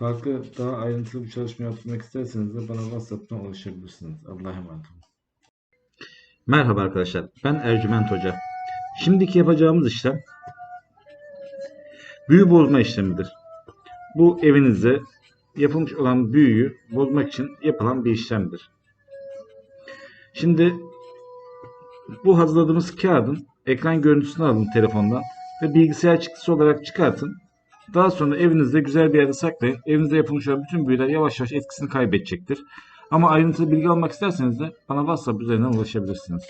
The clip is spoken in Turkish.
Farklı daha ayrıntılı bir çalışma yapmak isterseniz de bana WhatsApp'tan ulaşabilirsiniz. Allah'a emanet. Merhaba arkadaşlar, ben Ercüment Hoca. Şimdiki yapacağımız işlem büyü bozma işlemidir. Bu evinizde yapılmış olan büyüyü bozmak için yapılan bir işlemdir. Şimdi bu hazırladığımız kağıdın ekran görüntüsünü alın telefondan ve bilgisayar çıktısı olarak çıkartın. Daha sonra evinizde güzel bir yerde saklayın. Evinizde yapılmış olan bütün büyüler yavaş yavaş etkisini kaybedecektir. Ama ayrıntılı bilgi almak isterseniz de bana WhatsApp üzerinden ulaşabilirsiniz.